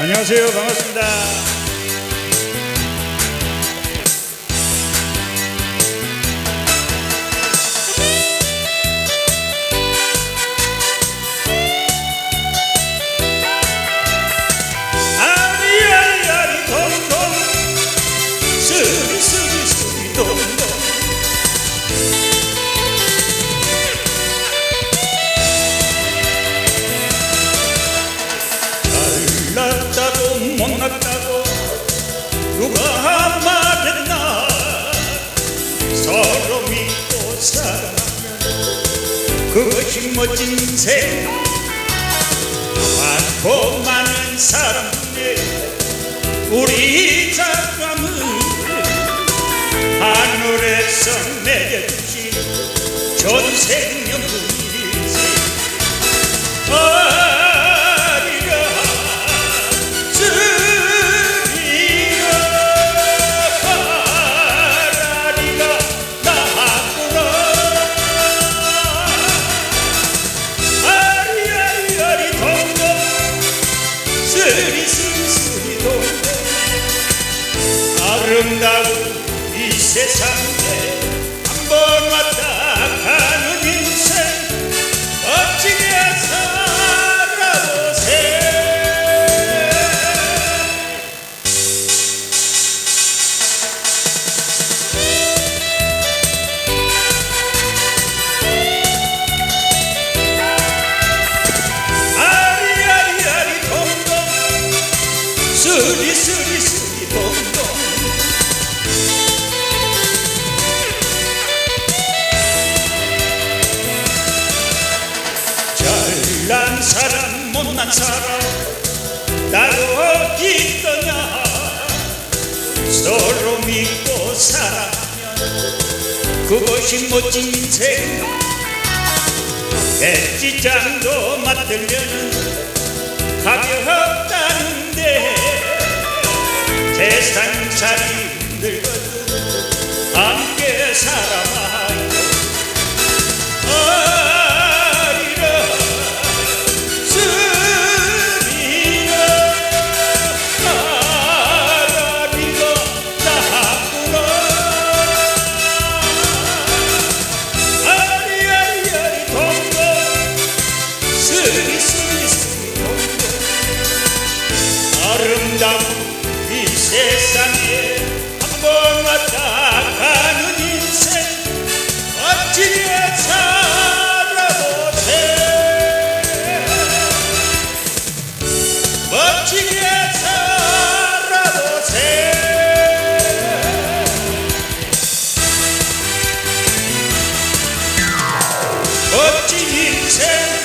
안녕하세요. 반갑습니다. 그것이 멋진 인생 많고 많은 사람 중에 우리 작감은 하늘에서 내려주신 전생 아름다운 이 세상에 한번 왔 사람 못난 사람 따로 어디 있더냐? 서로 믿고 사랑하면 그것이 멋진 인생 배지장도 맞들려는 가볍다는데 세상 살이 힘들거 아름다운 이 세상에 한 번 왔다 가는 인생 멋지게 살아보세. 멋지게 살아보세. 멋진 인생